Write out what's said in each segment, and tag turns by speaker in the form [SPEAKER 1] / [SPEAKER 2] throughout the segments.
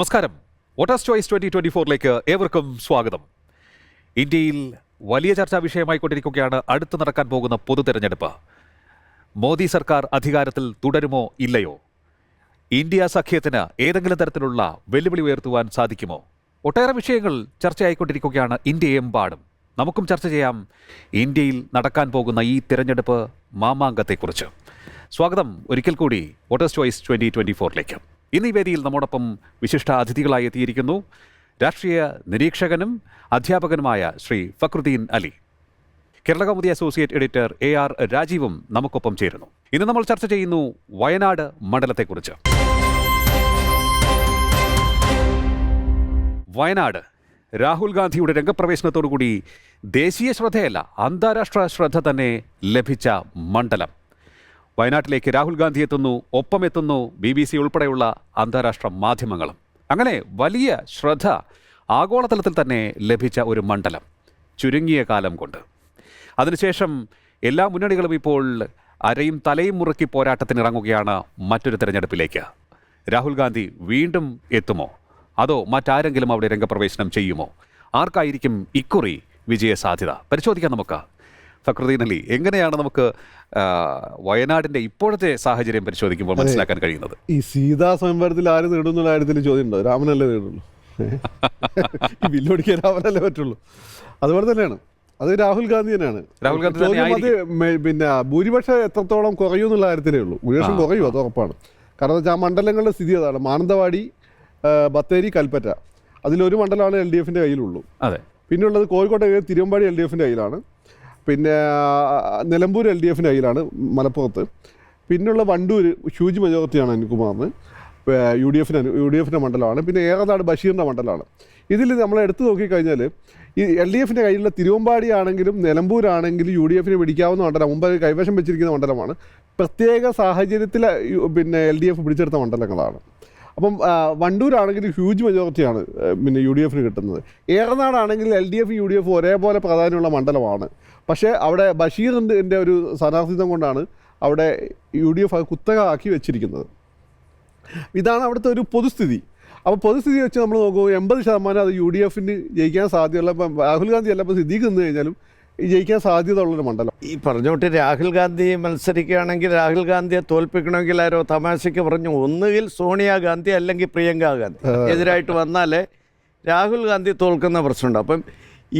[SPEAKER 1] നമസ്കാരം. Voters choice twenty twenty ഫോറിലേക്ക് ഏവർക്കും സ്വാഗതം. ഇന്ത്യയിൽ വലിയ ചർച്ചാ വിഷയമായിക്കൊണ്ടിരിക്കുകയാണ് അടുത്ത് നടക്കാൻ പോകുന്ന പൊതു തെരഞ്ഞെടുപ്പ്. മോദി സർക്കാർ അധികാരത്തിൽ തുടരുമോ ഇല്ലയോ? ഇന്ത്യ സഖ്യത്തിന് ഏതെങ്കിലും തരത്തിലുള്ള വെല്ലുവിളി ഉയർത്തുവാൻ സാധിക്കുമോ? ഒട്ടേറെ വിഷയങ്ങൾ ചർച്ചയായിക്കൊണ്ടിരിക്കുകയാണ് ഇന്ത്യയെമ്പാടും. നമുക്കും ചർച്ച ചെയ്യാം ഇന്ത്യയിൽ നടക്കാൻ പോകുന്ന ഈ തിരഞ്ഞെടുപ്പ് മാമാങ്കത്തെക്കുറിച്ച്. സ്വാഗതം ഒരിക്കൽ കൂടി വോട്ടേഴ്സ് ചോയ്സ് ട്വന്റി ട്വന്റി ഫോറിലേക്ക് ഇന്ന് ഈ വേദിയിൽ നമ്മോടൊപ്പം വിശിഷ്ട അതിഥികളായി എത്തിയിരിക്കുന്നു. രാഷ്ട്രീയ നിരീക്ഷകനും അധ്യാപകനുമായ Shri Fakhruddin Ali. Kerala Kaumudi associate editor A R രാജീവും നമുക്കൊപ്പം ചേരുന്നു. ഇന്ന് നമ്മൾ ചർച്ച ചെയ്യുന്നു വയനാട് മണ്ഡലത്തെക്കുറിച്ച്. വയനാട് രാഹുൽ ഗാന്ധിയുടെ രംഗപ്രവേശനത്തോടുകൂടി ദേശീയ ശ്രദ്ധയല്ല അന്താരാഷ്ട്ര ശ്രദ്ധ തന്നെ ലഭിച്ച മണ്ഡലം. വയനാട്ടിലേക്ക് രാഹുൽ ഗാന്ധി എത്തുന്നു ഒപ്പം എത്തുന്നു ബി ബി സി ഉൾപ്പെടെയുള്ള അന്താരാഷ്ട്ര മാധ്യമങ്ങളും. അങ്ങനെ വലിയ ശ്രദ്ധ ആഗോളതലത്തിൽ തന്നെ ലഭിച്ച ഒരു മണ്ഡലം ചുരുങ്ങിയ കാലം കൊണ്ട്. അതിനുശേഷം എല്ലാ മുന്നണികളും ഇപ്പോൾ അരയും തലയും മുറുക്കി പോരാട്ടത്തിനിറങ്ങുകയാണ് മറ്റൊരു തിരഞ്ഞെടുപ്പിലേക്ക്. രാഹുൽ ഗാന്ധി വീണ്ടും എത്തുമോ? അതോ മറ്റാരെങ്കിലും അവിടെ രംഗപ്രവേശനം ചെയ്യുമോ? ആർക്കായിരിക്കും ഇക്കുറി വിജയ സാധ്യത പരിശോധിക്കാം നമുക്ക്. ഫക്രുദ്ദീൻ അലി എങ്ങനെയാണ് നമുക്ക് വയനാടിന്റെ ഇപ്പോഴത്തെ സാഹചര്യം പരിശോധിക്കുമ്പോൾ മനസ്സിലാക്കാൻ കഴിയുന്നത്?
[SPEAKER 2] ഈ സീതാ സ്വയംവരത്തിൽ ആര് നേടുന്നുള്ള കാര്യത്തിൽ ചോദ്യം ഉണ്ടോ രാമനല്ലേ നേടുള്ളൂ. ബില്ലൊടിക്കാൻ രാമനല്ലേ പറ്റുള്ളൂ. അതുപോലെ തന്നെയാണ്. അത് രാഹുൽ ഗാന്ധി തന്നെയാണ്.
[SPEAKER 1] രാഹുൽ ഗാന്ധി
[SPEAKER 2] അത് പിന്നെ ഭൂരിപക്ഷം എത്രത്തോളം കുറയൂ എന്നുള്ള കാര്യത്തിലേ ഉള്ളൂ. ഭൂരിപക്ഷം കുറയും അത് ഉറപ്പാണ്. കാരണം എന്താ വെച്ചാൽ ആ മണ്ഡലങ്ങളുടെ സ്ഥിതി അതാണ്. മാനന്തവാടി ബത്തേരി കൽപ്പറ്റ. അതിലൊരു മണ്ഡലമാണ് എൽ ഡി എഫിന്റെ കയ്യിലുള്ളൂ.
[SPEAKER 1] അതെ.
[SPEAKER 2] പിന്നെയുള്ളത് കോഴിക്കോട്ടെ തിരുവമ്പാടി എൽ ഡി എഫിന്റെ കയ്യിലാണ്. പിന്നെ നിലമ്പൂർ എൽ ഡി എഫിന്റെ കയ്യിലാണ് മലപ്പുറത്ത്. പിന്നുള്ള വണ്ടൂർ ഹ്യൂജ് മെജോറിറ്റിയാണ് അനിൽകുമാറിന്. യു ഡി എഫിന് യു ഡി എഫിന്റെ മണ്ഡലമാണ്. പിന്നെ ഏറനാട് ബഷീറിന്റെ മണ്ഡലമാണ്. ഇതിൽ നമ്മൾ എടുത്തു നോക്കിക്കഴിഞ്ഞാൽ ഈ എൽ ഡി എഫിന്റെ കയ്യിലുള്ള തിരുവമ്പാടി ആണെങ്കിലും നിലമ്പൂരാണെങ്കിലും യു ഡി എഫിന് പിടിക്കാവുന്ന മണ്ഡലം മുമ്പ് കൈവശം വെച്ചിരിക്കുന്ന മണ്ഡലമാണ്. പ്രത്യേക സാഹചര്യത്തിൽ പിന്നെ എൽ ഡി എഫ് പിടിച്ചെടുത്ത മണ്ഡലങ്ങളാണ്. അപ്പം വണ്ടൂരാണെങ്കിൽ ഹ്യൂജ് മെജോറിറ്റിയാണ് പിന്നെ യു ഡി എഫിന് കിട്ടുന്നത്. ഏറനാടാണെങ്കിൽ L D F U D F ഒരേപോലെ പ്രാധാന്യമുള്ള മണ്ഡലമാണ്. പക്ഷേ അവിടെ ബഷീറിന്റെ ഒരു സ്ഥാനാർത്ഥിത്വം കൊണ്ടാണ് അവിടെ യു ഡി എഫ് കുത്തക ആക്കി വെച്ചിരിക്കുന്നത്. ഇതാണ് അവിടുത്തെ ഒരു പൊതുസ്ഥിതി. അപ്പോൾ പൊതുസ്ഥിതി വെച്ച് നമ്മൾ നോക്കുമ്പോൾ എൺപത് ശതമാനം അത് യു ഡി എഫിന് ജയിക്കാൻ സാധ്യതയുള്ള രാഹുൽ ഗാന്ധി അല്ല ഇപ്പോൾ സിദ്ദീഖ് നിന്ന് കഴിഞ്ഞാലും ജയിക്കാൻ സാധ്യത ഉള്ളൊരു മണ്ഡലം.
[SPEAKER 3] ഈ പറഞ്ഞോട്ട് രാഹുൽ ഗാന്ധി മത്സരിക്കുകയാണെങ്കിൽ രാഹുൽ ഗാന്ധിയെ തോൽപ്പിക്കണമെങ്കിൽ ആരോ തമാശയ്ക്ക് പറഞ്ഞു. ഒന്നുകിൽ സോണിയാഗാന്ധി അല്ലെങ്കിൽ പ്രിയങ്ക ഗാന്ധി. എതിരായിട്ട് വന്നാലേ രാഹുൽ ഗാന്ധി തോൽക്കുന്ന പ്രശ്നമുണ്ട്. അപ്പം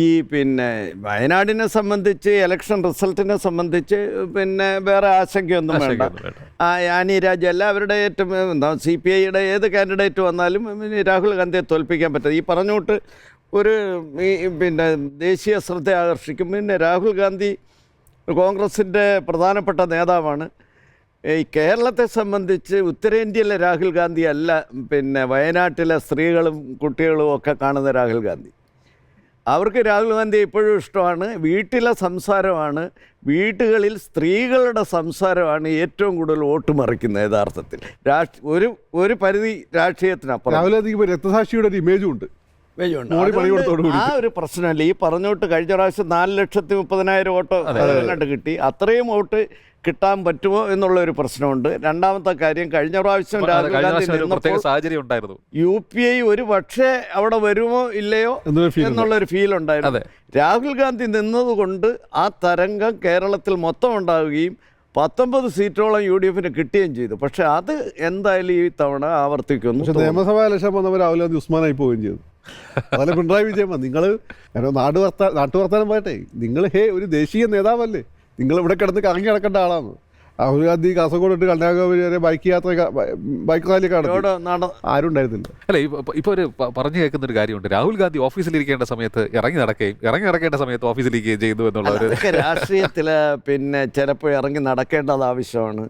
[SPEAKER 3] ഈ പിന്നെ വയനാടിനെ സംബന്ധിച്ച് ഇലക്ഷൻ റിസൾട്ടിനെ സംബന്ധിച്ച് പിന്നെ വേറെ ആശങ്കയൊന്നും വേണ്ട. ആ യാനി രാജ എല്ലാവരുടെ ഏറ്റവും എന്താ സി പി ഐയുടെ ഏത് കാൻഡിഡേറ്റ് വന്നാലും രാഹുൽ ഗാന്ധിയെ തോൽപ്പിക്കാൻ പറ്റും ഈ പറഞ്ഞോട്ട് ഒരു ഈ പിന്നെ ദേശീയ ശ്രദ്ധ ആകർഷിക്കും പിന്നെ രാഹുൽ ഗാന്ധി കോൺഗ്രസിന്റെ പ്രധാനപ്പെട്ട നേതാവാണ്. ഈ കേരളത്തെ സംബന്ധിച്ച് ഉത്തരേന്ത്യയിലെ രാഹുൽ ഗാന്ധി അല്ല പിന്നെ വയനാട്ടിലെ സ്ത്രീകളും കുട്ടികളും ഒക്കെ കാണുന്ന രാഹുൽ ഗാന്ധി. അവർക്ക് രാഹുൽ ഗാന്ധി എപ്പോഴും ഇഷ്ടമാണ്. വീട്ടിലെ സംസാരമാണ്. വീട്ടുകളിൽ സ്ത്രീകളുടെ സംസാരമാണ് ഏറ്റവും കൂടുതൽ വോട്ട് മറിക്കുന്നത് യഥാർത്ഥത്തിൽ. രാഷ്ട്രീയ ഒരു ഒരു പരിധി രാഷ്ട്രീയത്തിനപ്പുറം.
[SPEAKER 2] രാഹുൽ ഗാന്ധിക്ക് രക്തസാക്ഷിയുടെ ഒരു ഇമേജും ഉണ്ട്. മോഡി പണി.
[SPEAKER 3] ആ ഒരു പ്രശ്നമല്ല. ഈ പറഞ്ഞോട്ട് കഴിഞ്ഞ പ്രാവശ്യം നാല് ലക്ഷത്തി മുപ്പതിനായിരം വോട്ട് കണ്ട് കിട്ടി. അത്രയും വോട്ട് കിട്ടാൻ പറ്റുമോ എന്നുള്ള ഒരു പ്രശ്നമുണ്ട്. രണ്ടാമത്തെ കാര്യം കഴിഞ്ഞ പ്രാവശ്യം
[SPEAKER 1] അതെ,
[SPEAKER 3] രാഹുൽ
[SPEAKER 1] കഴിഞ്ഞ
[SPEAKER 3] ഗാന്ധി
[SPEAKER 1] പ്രാവശ്യം ഒരു പ്രത്യേക
[SPEAKER 3] നിന്നപ്പോൾ
[SPEAKER 1] സാഹചര്യം ഉണ്ടായിരുന്നു.
[SPEAKER 3] യു പി ഐ ഒരു പക്ഷേ അവിടെ വരുമോ ഇല്ലയോ
[SPEAKER 2] എന്നൊരു feel ഉണ്ട്.
[SPEAKER 3] എന്നുള്ളൊരു ഫീൽ ഉണ്ടായിരുന്നു.
[SPEAKER 1] അതെ.
[SPEAKER 3] രാഹുൽ ഗാന്ധി നിന്നതുകൊണ്ട് ആ തരംഗം കേരളത്തിൽ മൊത്തം ഉണ്ടാവുകയും പത്തൊമ്പത് സീറ്റോളം യു ഡി എഫിന് കിട്ടുകയും ചെയ്തു. പക്ഷെ അത് എന്തായാലും ഈ തവണ ആവർത്തിക്കുന്നു
[SPEAKER 2] പക്ഷെ നിയമസഭാ ഇലക്ഷൻ വന്നപ്പോൾ രാഹുൽ ഗാന്ധി ഉസ്മാനായി പോവുകയും ചെയ്തു. അതല്ല പിണറായി വിജയൻ നിങ്ങൾ നാട് വർത്താ നാട്ടുവർത്താനം പോയട്ടെ നിങ്ങൾ ഹേ ഒരു ദേശീയ നേതാവല്ലേ? നിങ്ങൾ ഇവിടെ കിടന്ന് കറങ്ങി നടക്കേണ്ട ആളാണ് രാഹുൽ ഗാന്ധി കാസർഗോഡ് ഇട്ട് കന്യാകുമാരി വരെ ബൈക്ക് യാത്ര ബൈക്ക്
[SPEAKER 3] റാലി
[SPEAKER 2] ആരും ഉണ്ടായിരുന്നില്ല.
[SPEAKER 1] അല്ല ഇപ്പൊ ഇപ്പൊ ഒരു പറഞ്ഞു കേൾക്കുന്ന ഒരു കാര്യമുണ്ട്. രാഹുൽ ഗാന്ധി ഓഫീസിലിരിക്കേണ്ട സമയത്ത് ഇറങ്ങി നടക്കുകയും ഇറങ്ങി നടക്കേണ്ട സമയത്ത് ഓഫീസിലിരിക്കുകയും ചെയ്തു എന്നുള്ള ഒരു
[SPEAKER 3] രാഷ്ട്രീയത്തിൽ പിന്നെ ചിലപ്പോൾ ഇറങ്ങി നടക്കേണ്ടത് ആവശ്യമാണ്.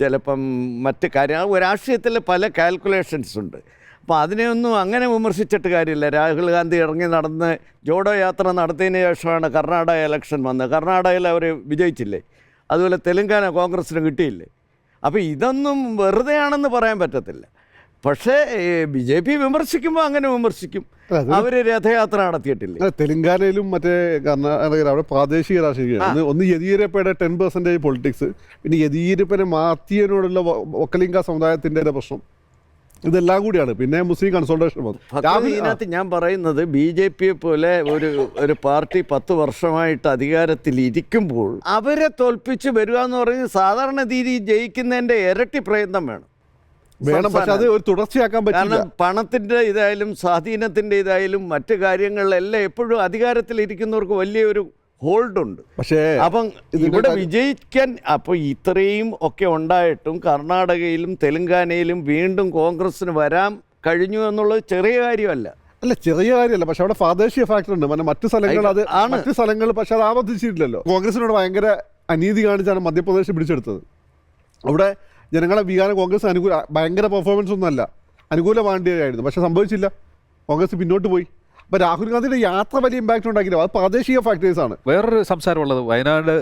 [SPEAKER 3] ചിലപ്പം മറ്റ് കാര്യം രാഷ്ട്രീയത്തിൽ പല കാൽക്കുലേഷൻസ് ഉണ്ട്. അപ്പോൾ അതിനെയൊന്നും അങ്ങനെ വിമർശിച്ചിട്ട് കാര്യമില്ല. രാഹുൽ ഗാന്ധി ഇറങ്ങി നടന്ന് ജോഡോ യാത്ര നടത്തിയതിന് ശേഷമാണ് കർണാടക ഇലക്ഷൻ വന്നത്. കർണാടകയിൽ അവർ വിജയിച്ചില്ലേ? അതുപോലെ തെലുങ്കാന കോൺഗ്രസ്സിന് കിട്ടിയില്ലേ? അപ്പോൾ ഇതൊന്നും വെറുതെയാണെന്ന് പറയാൻ പറ്റത്തില്ല. പക്ഷേ ബി ജെ പി വിമർശിക്കുമ്പോൾ അങ്ങനെ വിമർശിക്കും. അവർ രഥയാത്ര നടത്തിയിട്ടില്ല?
[SPEAKER 2] തെലുങ്കാനയിലും മറ്റേ കർണാടക അവിടെ പ്രാദേശിക രാഷ്ട്രീയം ഒന്ന് യെദിയൂരപ്പയുടെ ടെൻ പെർസെന്റേജ് പൊളിറ്റിക്സ് പിന്നെ യെദിയൂരപ്പനെ മാർത്തിയനോടുള്ള ഒക്കലിംഗ സമുദായത്തിന്റെ പ്രശ്നം. ഇതെല്ലാം കൂടിയാണ്. പിന്നെ മുസ്ലിം കൺസോൾട്ടേഷൻ
[SPEAKER 3] ഇതിനകത്ത് ഞാൻ പറയുന്നത് ബി ജെ പിയെ പോലെ ഒരു ഒരു പാർട്ടി പത്ത് വർഷമായിട്ട് അധികാരത്തിൽ ഇരിക്കുമ്പോൾ അവരെ തോൽപ്പിച്ച് വരിക എന്ന് പറയുന്നത് സാധാരണ രീതി ജയിക്കുന്നതിന്റെ ഇരട്ടി പ്രയത്നം വേണം.
[SPEAKER 2] വേണം പക്ഷെ അത് ഒരു തുടർച്ചയാക്കാൻ പറ്റില്ല.
[SPEAKER 3] കാരണം പണത്തിന്റെ ഇതായാലും സ്വാധീനത്തിന്റെ ഇതായാലും മറ്റു കാര്യങ്ങളിലെല്ലാം എപ്പോഴും അധികാരത്തിൽ അധികാരത്തിലിരിക്കുന്നവർക്ക് വലിയൊരു ഹോൾഡ് ഉണ്ട്.
[SPEAKER 2] പക്ഷേ
[SPEAKER 3] അപ്പം ഇവിടെ വിജയിക്കാൻ അപ്പോൾ ഇത്രയും ഒക്കെ ഉണ്ടായിട്ടും കർണാടകയിലും തെലങ്കാനയിലും വീണ്ടും കോൺഗ്രസിന് വരാൻ കഴിഞ്ഞു എന്നുള്ളത് ചെറിയ കാര്യമല്ല.
[SPEAKER 2] അല്ല ചെറിയ കാര്യമല്ല. പക്ഷെ അവിടെ പ്രാദേശിക ഫാക്ടർ ഉണ്ട്. মানে മറ്റു സ്ഥലങ്ങൾ അത് മറ്റു സ്ഥലങ്ങൾ പക്ഷെ അത് ആവർത്തിച്ചിട്ടില്ലല്ലോ. കോൺഗ്രസിനോട് ഭയങ്കര അനീതി കാണിച്ചാണ് മധ്യപ്രദേശ് പിടിച്ചെടുത്തത്. അവിടെ ജനങ്ങളെ വികാരം കോൺഗ്രസ് അനുകൂല ഭയങ്കര പെർഫോമൻസ് ഒന്നും അല്ല അനുകൂല പാണ്ഡ്യയായിരുന്നു. പക്ഷെ സംഭവിച്ചില്ല. കോൺഗ്രസ് പിന്നോട്ട് പോയി. അപ്പൊ രാഹുൽ ഗാന്ധിയുടെ യാത്ര വലിയ ഇമ്പാക്ട് ഉണ്ടാക്കില്ല അത് പ്രാദേശിക ഫാക്ടേഴ്സ് ആണ്.
[SPEAKER 1] വേറൊരു സംസാരമുള്ളത്. വയനാട്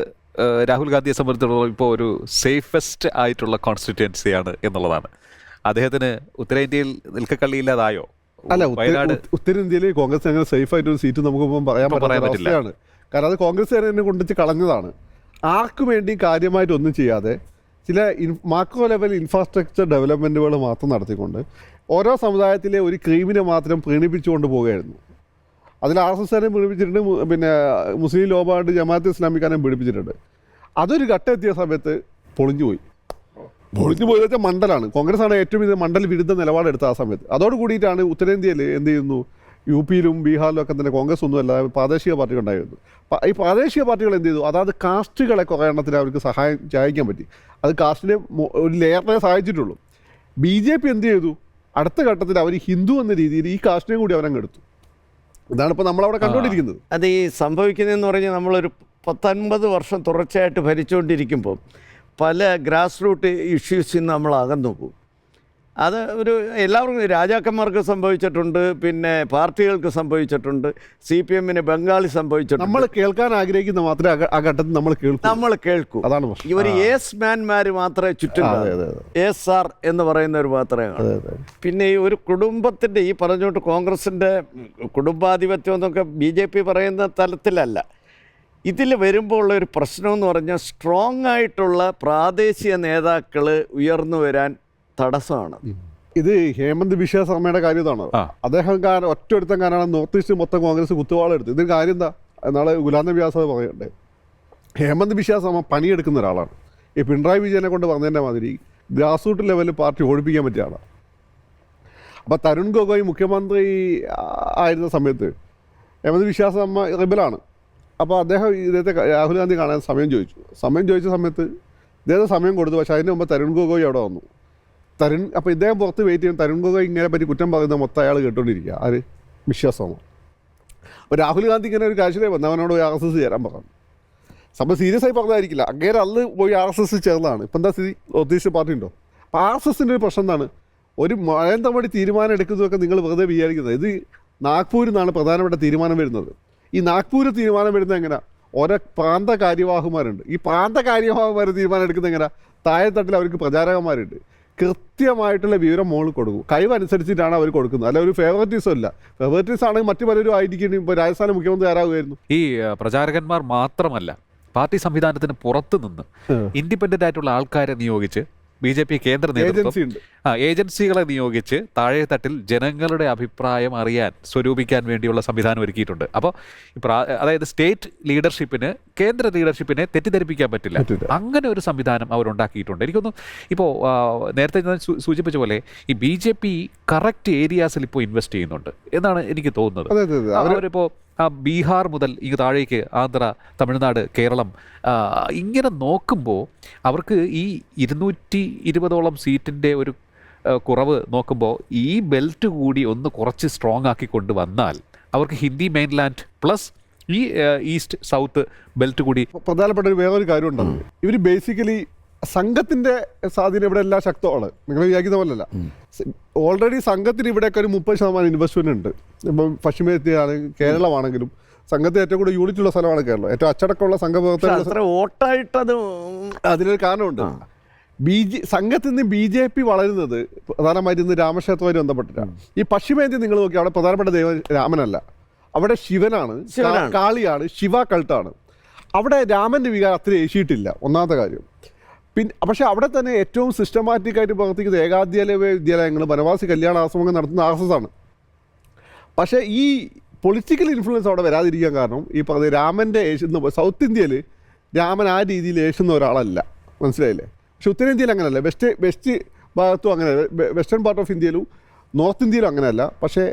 [SPEAKER 1] രാഹുൽ ഗാന്ധിയെ സംബന്ധിച്ചിടത്തോളം ഇപ്പോൾ ഒരു സേഫസ്റ്റ് ആയിട്ടുള്ള കോൺസ്റ്റിറ്റ്യുവൻസിയാണ് എന്നുള്ളതാണ്. അദ്ദേഹത്തിന് ഉത്തരേന്ത്യയിൽ നിൽക്കക്കള്ളിയില്ലാതായോ
[SPEAKER 2] അല്ല
[SPEAKER 1] വയനാട്
[SPEAKER 2] ഉത്തരേന്ത്യയിൽ കോൺഗ്രസ് അങ്ങനെ സേഫ് ആയിട്ട് ഒരു സീറ്റ് നമുക്ക് ഇപ്പം പറയാൻ
[SPEAKER 1] ഇപ്പം പറ്റില്ല.
[SPEAKER 2] കാരണം അത് കോൺഗ്രസ് തന്നെ കൊണ്ടുവച്ച് കളഞ്ഞതാണ്. ആർക്കും വേണ്ടി കാര്യമായിട്ട് ഒന്നും ചെയ്യാതെ ചില മാക്രോ ലെവൽ ഇൻഫ്രാസ്ട്രക്ചർ ഡെവലപ്മെന്റുകൾ മാത്രം നടത്തിക്കൊണ്ട് ഓരോ സമുദായത്തിലെ ഒരു ക്രീമിനെ മാത്രം പ്രീണിപ്പിച്ചുകൊണ്ട് പോവുകയായിരുന്നു. അതിൽ ആർ എസ് എസിനെ പീഡിപ്പിച്ചിട്ടുണ്ട് പിന്നെ മുസ്ലിം ലോബായിട്ട് ജമാഅത്ത് ഇസ്ലാമിക്കാരെയും പീഡിപ്പിച്ചിട്ടുണ്ട്. അതൊരു ഘട്ടം എത്തിയ സമയത്ത് പൊളിഞ്ഞു പോയി. പൊളിഞ്ഞു പോയത് വെച്ചാൽ മണ്ഡലാണ്. കോൺഗ്രസ് ആണ് ഏറ്റവും ഇത് മണ്ഡൽ വിരുദ്ധ നിലപാടെടുത്ത ആ സമയത്ത്. അതോട് കൂടിയിട്ടാണ് ഉത്തരേന്ത്യയിൽ എന്ത് ചെയ്യുന്നു? യു പിയിലും ബീഹാറിലും ഒക്കെ തന്നെ കോൺഗ്രസ് ഒന്നുമല്ല പ്രാദേശിക പാർട്ടികൾ ഉണ്ടായിരുന്നു. ഈ പ്രാദേശിക പാർട്ടികൾ എന്ത് ചെയ്തു? അതായത് കാസ്റ്റുകളെ കുറേ എണ്ണത്തിന് അവർക്ക് സഹായം സഹായിക്കാൻ പറ്റി. അത് കാസ്റ്റിനെ ഒരു ലെയറിനെ സഹായിച്ചിട്ടുള്ളൂ. ബി ജെ പി എന്ത് ചെയ്തു? അടുത്ത ഘട്ടത്തിൽ അവർ ഹിന്ദു എന്ന രീതിയിൽ ഈ കാസ്റ്റിനെ കൂടി അവരങ്ങ് എടുത്തു. ഇതാണ് ഇപ്പോൾ നമ്മളവിടെ കണ്ടുകൊണ്ടിരിക്കുന്നത്.
[SPEAKER 3] അത് ഈ സംഭവിക്കുന്നതെന്ന് പറഞ്ഞാൽ നമ്മളൊരു പത്തൊൻപത് വർഷം തുടർച്ചയായിട്ട് ഭരിച്ചുകൊണ്ടിരിക്കുമ്പോൾ പല ഗ്രാസ് റൂട്ട് ഇഷ്യൂസിൽ നിന്ന് നമ്മൾ അകന്നു പോകും. അത് ഒരു എല്ലാവർക്കും രാജാക്കന്മാർക്ക് സംഭവിച്ചിട്ടുണ്ട് പിന്നെ പാർട്ടികൾക്ക് സംഭവിച്ചിട്ടുണ്ട് സി പി എമ്മിന് ബംഗാളി സംഭവിച്ചിട്ടുണ്ട്.
[SPEAKER 2] നമ്മൾ കേൾക്കാൻ ആഗ്രഹിക്കുന്ന മാത്രമേ ആ ഘട്ടത്തിൽ നമ്മൾ കേൾക്കും.
[SPEAKER 3] നമ്മൾ കേൾക്കും.
[SPEAKER 2] അതാണ് ഈ
[SPEAKER 3] ഇവർ യേസ് മാൻമാർ മാത്രമേ ചുറ്റും. എസ് ആർ എന്ന് പറയുന്നവർ മാത്രമേ പിന്നെ ഈ ഒരു കുടുംബത്തിന്റെ ഈ പറഞ്ഞുകൊണ്ട് കോൺഗ്രസിന്റെ കുടുംബാധിപത്യം എന്നൊക്കെ ബി ജെ പി പറയുന്ന തലത്തിലല്ല. ഇതിൽ വരുമ്പോൾ ഉള്ള ഒരു പ്രശ്നം എന്ന് പറഞ്ഞാൽ സ്ട്രോങ് ആയിട്ടുള്ള പ്രാദേശിക നേതാക്കൾ ഉയർന്നു വരാൻ തടസ്സമാണ്.
[SPEAKER 2] ഇത് ഹേമന്ത് ബിശ്വ ശർമ്മയുടെ കാര്യം ഇതാണ്.
[SPEAKER 1] ആ.
[SPEAKER 2] അദ്ദേഹം കാരണം ഒറ്റ ഒരുത്തൻ കാരണം നോർത്ത് ഈസ്റ്റ് മൊത്തം കോൺഗ്രസ് കുത്തുവാളെടുത്തു ഇതിന് കാര്യം എന്താ? നാളെ ഗുലാം നബി ആസാദ് പറയണ്ടേ ഹേമന്ത് ബിശ്വ ശർമ്മ പണിയെടുക്കുന്ന ഒരാളാണ്. ഈ പിണറായി വിജയനെ കൊണ്ട് പറഞ്ഞതിന്റെ മാതിരി ഗ്രാസ് റൂട്ട് ലെവലിൽ പാർട്ടി ഓടിപ്പിക്കാൻ പറ്റിയ ആളാണ്. അപ്പോൾ തരുൺ ഗൊഗോയ് മുഖ്യമന്ത്രി ആയിരുന്ന സമയത്ത് ഹേമന്ത് ബിശ്വ ശർമ്മ റിബലാണ്. അപ്പോൾ അദ്ദേഹം ഇദ്ദേഹത്തെ രാഹുൽ ഗാന്ധി കാണാൻ സമയം ചോദിച്ചു. സമയം ചോദിച്ച സമയത്ത് ഇദ്ദേഹത്തെ സമയം കൊടുത്തു. പക്ഷേ അതിന് മുമ്പ് തരുൺ ഗൊഗോയ് അവിടെ വന്നു. തരുൺ അപ്പോൾ ഇദ്ദേഹം പുറത്ത് വെയിറ്റ് ചെയ്യും. തരുൺ ഗൊഗോയ് ഇങ്ങനെ പറ്റി കുറ്റം പറയുന്ന മൊത്തം അയാൾ കേട്ടോണ്ടിരിക്കുക. ആര്? വിശ്വാസമാണ് അപ്പോൾ രാഹുൽ ഗാന്ധി ഇങ്ങനെ ഒരു കാശിലേ വന്ന്. അവനോട് ആർ എസ് എസ് ചേരാൻ പറഞ്ഞു. സംഭവം സീരിയസ് ആയി പറഞ്ഞതായിരിക്കില്ല. അങ്ങേരെ അന്ന് പോയി ആർ എസ് എസ് ചേർന്നതാണ്. ഇപ്പം എന്താ സ്ഥിതി? ഉദ്ദേശിച്ച പാർട്ടി ഉണ്ടോ? അപ്പോൾ ആർ എസ് എസിന്റെ ഒരു പ്രശ്നം എന്താണ്? ഒരു മഴന്തമടി തീരുമാനം എടുക്കുന്നതൊക്കെ നിങ്ങൾ വെറുതെ വിചാരിക്കുന്നത്. ഇത് നാഗ്പൂരിൽ നിന്നാണ് പ്രധാനപ്പെട്ട തീരുമാനം വരുന്നത്. ഈ നാഗ്പൂര് തീരുമാനം വരുന്നത് എങ്ങനെ? ഓരോ പ്രാന്ത കാര്യവാഹുമാരുണ്ട് ഈ പ്രാന്ത കാര്യവാഹുമാർ തീരുമാനം എടുക്കുന്നത് എങ്ങനെ? താഴെത്തട്ടിൽ അവർക്ക് പ്രചാരകന്മാരുണ്ട്. കൃത്യമായിട്ടുള്ള വിവരം മോളിൽ കൊടുക്കും. കഴിവനുസരിച്ചിട്ടാണ് അവർ കൊടുക്കുന്നത്. അല്ല ഒരു ഫേവററ്റിസം അല്ല ഫേവററ്റിസം ആണെങ്കിൽ മറ്റു പലരും ആയിരിക്കും. ഇപ്പോൾ രാജസ്ഥാൻ മുഖ്യമന്ത്രി ആരാകുമായിരുന്നു?
[SPEAKER 1] ഈ പ്രചാരകന്മാർ മാത്രമല്ല പാർട്ടി സംവിധാനത്തിന് പുറത്തു നിന്ന് ഇൻഡിപെൻഡന്റ് ആയിട്ടുള്ള ആൾക്കാരെ നിയോഗിച്ച് ബി ജെ പി കേന്ദ്ര നേതൃത്വം. ആ ഏജൻസികളെ നിയോഗിച്ച് താഴെത്തട്ടിൽ ജനങ്ങളുടെ അഭിപ്രായം അറിയാൻ സ്വരൂപിക്കാൻ വേണ്ടിയുള്ള സംവിധാനം ഒരുക്കിയിട്ടുണ്ട്. അപ്പോൾ അതായത് സ്റ്റേറ്റ് ലീഡർഷിപ്പിന് കേന്ദ്ര ലീഡർഷിപ്പിനെ തെറ്റിദ്ധരിപ്പിക്കാൻ പറ്റില്ല. അങ്ങനെ ഒരു സംവിധാനം അവരുണ്ടാക്കിയിട്ടുണ്ട് എനിക്കൊന്നും ഇപ്പോൾ നേരത്തെ ഞാൻ സൂചിപ്പിച്ച പോലെ ഈ ബി ജെ പി കറക്റ്റ് ഏരിയാസിൽ ഇപ്പോൾ ഇൻവെസ്റ്റ് ചെയ്യുന്നുണ്ട് എന്നാണ് എനിക്ക് തോന്നുന്നത്. അവരിപ്പോൾ ആ ബീഹാർ മുതൽ ഇങ്ങ് താഴേക്ക് ആന്ധ്ര തമിഴ്നാട് കേരളം ഇങ്ങനെ നോക്കുമ്പോൾ അവർക്ക് ഈ ഇരുന്നൂറ്റി ഇരുപതോളം സീറ്റിന്റെ ഒരു കുറവ് നോക്കുമ്പോൾ ഈ ബെൽറ്റ് കൂടി ഒന്ന് കുറച്ച് സ്ട്രോങ് ആക്കി കൊണ്ടുവന്നാൽ അവർക്ക് ഹിന്ദി മെയിൻലാൻഡ് പ്ലസ് ഈ ഈസ്റ്റ് സൗത്ത് ബെൽറ്റ് കൂടി
[SPEAKER 2] പ്രധാനപ്പെട്ട ഒരു വേറൊരു കാര്യം ഉണ്ടത് ഇവർ ബേസിക്കലി സംഘത്തിന്റെ സ്വാധീനം ഇവിടെ എല്ലാം ശക്തമാണ്. നിങ്ങൾ വിചാരിക്കുന്ന പോലല്ല ഓൾറെഡി സംഘത്തിന് ഇവിടെയൊക്കെ ഒരു മുപ്പത് ശതമാനം ഇൻവെസ്റ്റ്മെന്റ് ഉണ്ട്. ഇപ്പം പശ്ചിമേത്തിയാണെങ്കിലും കേരളമാണെങ്കിലും സംഘത്തെ ഏറ്റവും കൂടുതൽ യൂണിറ്റ് ഉള്ള സ്ഥലമാണ് കേരളം. ഏറ്റവും അച്ചടക്കമുള്ള സംഘപ്രവർത്തകർ
[SPEAKER 3] വോട്ടായിട്ടത്
[SPEAKER 2] അതിനൊരു കാരണമുണ്ട്. ബി ജെ സംഘത്തിൽ നിന്ന് ബി ജെ പി വളരുന്നത് പ്രധാനമായിട്ട് ഇന്ന് രാമക്ഷേത്രവുമായി ബന്ധപ്പെട്ടിട്ടാണ് ഈ പശ്ചിമേന്ത്യ നിങ്ങൾ നോക്കി അവിടെ പ്രധാനപ്പെട്ട ദൈവം രാമനല്ല. അവിടെ ശിവനാണ്.
[SPEAKER 3] ശിവനാണ്.
[SPEAKER 2] കാളിയാണ്. ശിവ കൾട്ടാണ്. അവിടെ രാമന്റെ വികാരം അത്ര ഏശിയിട്ടില്ല. ഒന്നാമത്തെ കാര്യം. പിന്നെ പക്ഷേ അവിടെ തന്നെ ഏറ്റവും സിസ്റ്റമാറ്റിക്കായിട്ട് പ്രവർത്തിക്കുന്ന ഏകാധ്യാലയ വിദ്യാലയങ്ങൾ വനവാസി കല്യാണ ആശ്രമങ്ങൾ നടത്തുന്ന ആർ എസ് എസ് ആണ് പക്ഷേ ഈ പൊളിറ്റിക്കൽ ഇൻഫ്ലുവൻസ് അവിടെ വരാതിരിക്കാൻ കാരണം ഈ പറഞ്ഞ രാമന്റെ ഏഷ്യ സൗത്ത് ഇന്ത്യയിൽ രാമൻ ആ രീതിയിൽ ഏഷ്യുന്ന ഒരാളല്ല. മനസ്സിലായില്ലേ? പക്ഷെ ഉത്തരേന്ത്യയിൽ അങ്ങനെയല്ല വെസ്റ്റ് വെസ്റ്റ് ഭാഗത്തും അങ്ങനെ വെസ്റ്റേൺ പാർട്ട് ഓഫ് ഇന്ത്യയിലും നോർത്ത് ഇന്ത്യയിലും അങ്ങനെയല്ല. പക്ഷേ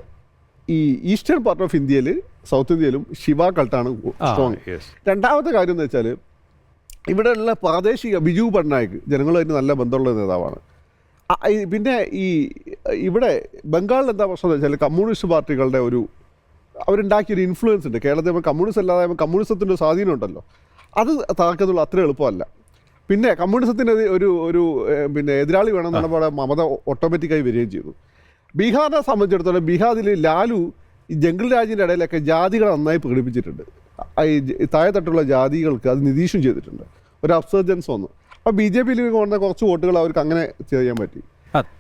[SPEAKER 2] ഈ ഈസ്റ്റേൺ പാർട്ട് ഓഫ് ഇന്ത്യയിൽ സൗത്ത് ഇന്ത്യയിലും ശിവ കൾട്ടാണ് സ്ട്രോങ് രണ്ടാമത്തെ കാര്യം എന്ന് വെച്ചാൽ ഇവിടെയുള്ള പ്രാദേശിക ബിജു പട്നായിക് ജനങ്ങളുമായിട്ട് നല്ല ബന്ധമുള്ള നേതാവാണ്. പിന്നെ ഈ ഇവിടെ ബംഗാളിൽ എന്താ പ്രശ്നം എന്ന് വെച്ചാൽ കമ്മ്യൂണിസ്റ്റ് പാർട്ടികളുടെ ഒരു അവരുണ്ടാക്കിയൊരു ഇൻഫ്ലുവൻസ് ഉണ്ട്. കേരളത്തിൽ കമ്മ്യൂണിസ്റ്റ് അല്ലാതെ കമ്മ്യൂണിസത്തിന്റെ സ്വാധീനം ഉണ്ടല്ലോ. അത് താക്കത്തുള്ള അത്ര എളുപ്പമല്ല. പിന്നെ കമ്മ്യൂണിസത്തിന് ഒരു- ഒരു പിന്നെ എതിരാളി വേണമെന്നുള്ള പോലെ മമത ഓട്ടോമാറ്റിക്കായി വരികയും ചെയ്തു. ബീഹാറിനെ സംബന്ധിച്ചിടത്തോളം ബീഹാറിൽ ലാലു ഈ ജംഗിൾ രാജിന്റെ ഇടയിലൊക്കെ ജാതികളെ നന്നായി പ്രകടിപ്പിച്ചിട്ടുണ്ട്. ഈ താഴെത്തട്ടുള്ള ജാതികൾക്ക് അത് നിരീക്ഷണം ചെയ്തിട്ടുണ്ട്. ഒരു അബ്സർജൻസ് വന്നു. അപ്പോൾ ബി ജെ പിയിൽ കൊണ്ട കുറച്ച് വോട്ടുകൾ അവർക്ക് അങ്ങനെ ചെയ്യാൻ പറ്റി.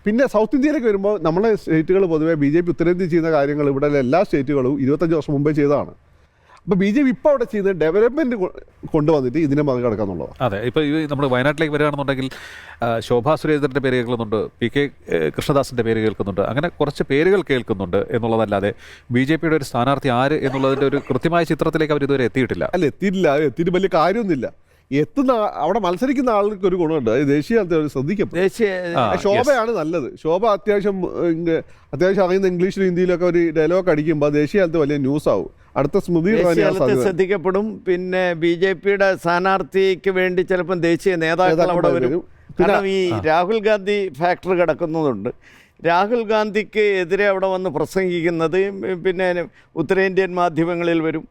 [SPEAKER 2] പിന്നെ സൗത്ത് ഇന്ത്യയിലേക്ക് വരുമ്പോൾ നമ്മളെ സ്റ്റേറ്റുകൾ പൊതുവേ ബി ജെ പി ഉത്തരേന്ത്യ ചെയ്യുന്ന കാര്യങ്ങൾ ഇവിടെ എല്ലാ സ്റ്റേറ്റുകളും ഇരുപത്തഞ്ച് വർഷം മുമ്പേ ചെയ്തതാണ്. അപ്പോൾ ബി ജെ പി ഇപ്പോൾ അവിടെ ചെയ്യുന്നത് ഡെവലപ്മെന്റ് കൊണ്ടുവന്നിട്ട് ഇതിനെ മറികടക്കാന്നുള്ളതാണ്
[SPEAKER 1] അതെ. ഇപ്പോൾ ഈ നമ്മൾ വയനാട്ടിലേക്ക് വരികയാണെന്നുണ്ടെങ്കിൽ ശോഭാ സുരേന്ദ്രന്റെ പേര് കേൾക്കുന്നുണ്ട് പി കെ കൃഷ്ണദാസിന്റെ പേര് കേൾക്കുന്നുണ്ട്. അങ്ങനെ കുറച്ച് പേരുകൾ കേൾക്കുന്നുണ്ട് എന്നുള്ളതല്ലാതെ ബി ജെ പിയുടെ ഒരു സ്ഥാനാർത്ഥി ആര് എന്നുള്ളതിന്റെ ഒരു കൃത്യമായ ചിത്രത്തിലേക്ക് അവർ ഇതുവരെ എത്തിയിട്ടില്ല.
[SPEAKER 2] അല്ല എത്തിയിട്ടില്ല. എത്തിയിട്ട് വലിയ കാര്യമൊന്നുമില്ല. എത്തുന്ന അവിടെ മത്സരിക്കുന്ന ആൾക്ക് ഒരു ഗുണമുണ്ട്. അത് ദേശീയ ശ്രദ്ധിക്കപ്പെടും.
[SPEAKER 3] ദേശീയ
[SPEAKER 1] ആ,
[SPEAKER 2] ശോഭയാണ് നല്ലത്. ശോഭ അത്യാവശ്യം അത്യാവശ്യം അറിയുന്ന ഇംഗ്ലീഷിലും ഹിന്ദിയിലൊക്കെ ഒരു ഡയലോഗ് അടിക്കുമ്പോൾ ദേശീയ തലത്തിൽ വലിയ ന്യൂസ് ആവും. അടുത്ത സ്മൃതി
[SPEAKER 3] ശ്രദ്ധിക്കപ്പെടും. പിന്നെ ബി ജെ പിയുടെ സ്ഥാനാർത്ഥിക്ക് വേണ്ടി ചിലപ്പം ദേശീയ നേതാക്കൾ അവിടെ വരും. കാരണം ഈ രാഹുൽ ഗാന്ധി ഫാക്ടർ കിടക്കുന്നതുണ്ട്. രാഹുൽ ഗാന്ധിക്ക് എതിരെ അവിടെ വന്ന് പ്രസംഗിക്കുന്നത് പിന്നെ ഉത്തരേന്ത്യൻ മാധ്യമങ്ങളിൽ വരും.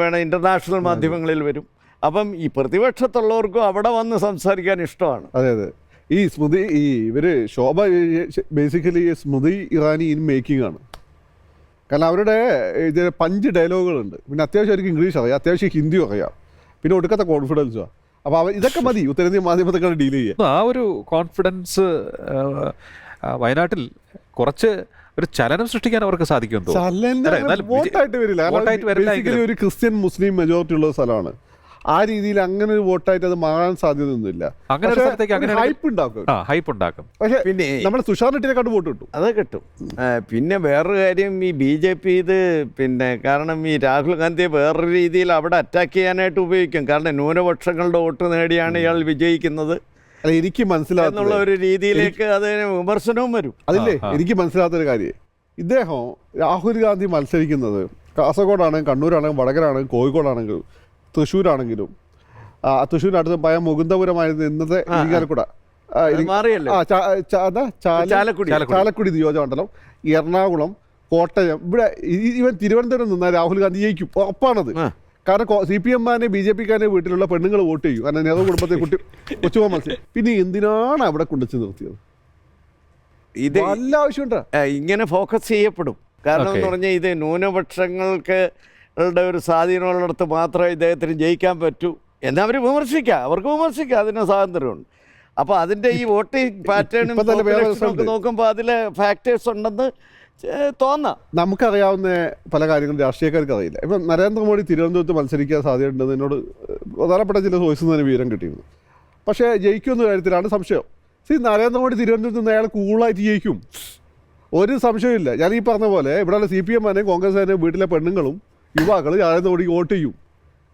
[SPEAKER 3] വേണം ഇന്റർനാഷണൽ മാധ്യമങ്ങളിൽ വരും. അപ്പം ഈ പ്രതിപക്ഷത്തുള്ളവർക്കും അവിടെ വന്ന് സംസാരിക്കാൻ ഇഷ്ടമാണ്.
[SPEAKER 2] അതെ അതെ. ഈ സ്മൃതി ഈ ഇവർ Shobha basically Smriti Irani in making ആണ്. കാരണം അവരുടെ ഇത് പഞ്ച് ഡയലോഗുകളുണ്ട് പിന്നെ അത്യാവശ്യം അവർക്ക് ഇംഗ്ലീഷ് അറിയാം അത്യാവശ്യം ഹിന്ദിയും അറിയാം. പിന്നെ ഒടുക്കത്തെ കോൺഫിഡൻസുമാണ് അപ്പോൾ അവ ഇതൊക്കെ മതി ഉത്തരേന്ത്യൻ മാധ്യമത്തൊക്കെ ഡീൽ ചെയ്യുക
[SPEAKER 1] ആ ഒരു കോൺഫിഡൻസ് വയനാട്ടിൽ കുറച്ച് ഒരു ചലനം സൃഷ്ടിക്കാൻ അവർക്ക് സാധിക്കും
[SPEAKER 2] ഒരു ക്രിസ്ത്യൻ മുസ്ലിം മെജോറിറ്റി ഉള്ള സ്ഥലമാണ്. ആ രീതിയിൽ അങ്ങനെ ഒരു വോട്ടായിട്ട് അത് മാറാൻ സാധ്യതയൊന്നുമില്ല.
[SPEAKER 1] അങ്ങനെ ഒരു സ്ഥലത്തേക്ക് അങ്ങനെ
[SPEAKER 2] ഹൈപ്പ് ഉണ്ടാക്കും.
[SPEAKER 1] ആ ഹൈപ്പ് ഉണ്ടാക്കും.
[SPEAKER 2] പക്ഷേ
[SPEAKER 3] പിന്നെ
[SPEAKER 2] നമ്മുടെ തുഷാർ നെട്ടിനെക്കാട്ട് വോട്ട് കിട്ടും.
[SPEAKER 3] അത് കിട്ടും. പിന്നെ വേറൊരു കാര്യം ഈ ബി ജെ പി ഇത് പിന്നെ കാരണം ഈ രാഹുൽ ഗാന്ധിയെ വേറൊരു രീതിയിൽ അവിടെ അറ്റാക്ക് ചെയ്യാനായിട്ട് ഉപയോഗിക്കും. കാരണം ന്യൂനപക്ഷങ്ങളുടെ വോട്ട് നേടിയാണ് ഇയാൾ വിജയിക്കുന്നത്.
[SPEAKER 2] അല്ല എനിക്ക്
[SPEAKER 3] എന്നുള്ള ഒരു രീതിയിലേക്ക് അതിന് വിമർശനവും വരും.
[SPEAKER 2] അതില്ലേ. എനിക്ക് മനസ്സിലാത്തൊരു കാര്യം. ഇദ്ദേഹം രാഹുൽ ഗാന്ധി മത്സരിക്കുന്നത് കാസർഗോഡാണെങ്കിൽ കണ്ണൂരാണെങ്കിൽ വടകരാണെങ്കിൽ കോഴിക്കോടാണെങ്കിലും തൃശ്ശൂരാണെങ്കിലും. തൃശ്ശൂരിനടുത്ത് പയ മുകുന്ദപുരമായിരുന്നു ഇന്നത്തെ. ഇരിങ്ങാലക്കുട.
[SPEAKER 3] ചാലക്കുടി.
[SPEAKER 2] നിയോജകമണ്ഡലം. എറണാകുളം കോട്ടയം. ഇവിടെ ഇവൻ തിരുവനന്തപുരം നിന്നാൽ രാഹുൽ ഗാന്ധി ജയിക്കും. ഉറപ്പാണത്. കാരണം സി പി എമ്മാരെ ബി ജെ പിക്കാരെ വീട്ടിലുള്ള പെണ്ണുങ്ങൾ വോട്ട് ചെയ്യും. കാരണം നേതൃ കുടുംബത്തെ കുട്ടി കൊച്ചുപോകാൻ മനസ്സിലായി പിന്നെ എന്തിനാണ് അവിടെ കൊണ്ടുവച്ച് നിർത്തിയത്?
[SPEAKER 3] ഇത്
[SPEAKER 2] എല്ലാ ആവശ്യമുണ്ടോ?
[SPEAKER 3] ഇങ്ങനെ ഫോക്കസ് ചെയ്യപ്പെടും. കാരണം എന്ന്. പറഞ്ഞാൽ ഇത് ന്യൂനപക്ഷങ്ങൾക്ക് ളുടെ ഒരു സ്വാധീനമുള്ളിടത്ത് മാത്രമേ ഇദ്ദേഹത്തിന് ജയിക്കാൻ പറ്റൂ എന്ന് അവർ വിമർശിക്കാം. അവർക്ക് വിമർശിക്കാം. അതിന് സ്വാതന്ത്ര്യമുണ്ട്. അപ്പോൾ അതിന്റെ ഈ വോട്ടിംഗ് പാറ്റേണും. നോക്കുമ്പോൾ അതിൽ ഫാക്ടേഴ്സ് ഉണ്ടെന്ന് തോന്നാം.
[SPEAKER 2] നമുക്കറിയാവുന്ന പല കാര്യങ്ങളും രാഷ്ട്രീയക്കാർക്ക് അറിയില്ല. ഇപ്പം നരേന്ദ്രമോദി തിരുവനന്തപുരത്ത് മത്സരിക്കാൻ സാധ്യതയുണ്ടെന്ന് എന്നോട് പ്രധാനപ്പെട്ട ചില സോഴ്സിൽ നിന്ന് തന്നെ വിവരം കിട്ടിയിരുന്നു. പക്ഷേ ജയിക്കുമെന്ന കാര്യത്തിലാണ് സംശയം. സി നരേന്ദ്രമോദി തിരുവനന്തപുരത്ത് നിന്ന് അയാൾ കൂളായിട്ട് ജയിക്കും. ഒരു സംശയമില്ല ഞാൻ ഈ പറഞ്ഞ പോലെ ഇവിടെയുള്ള സി പി എം ആനെയും കോൺഗ്രസ് ആനെ വീട്ടിലെ പെണ്ണുങ്ങളും യുവാക്കൾ നരേന്ദ്രമോദിക്ക് വോട്ട് ചെയ്യും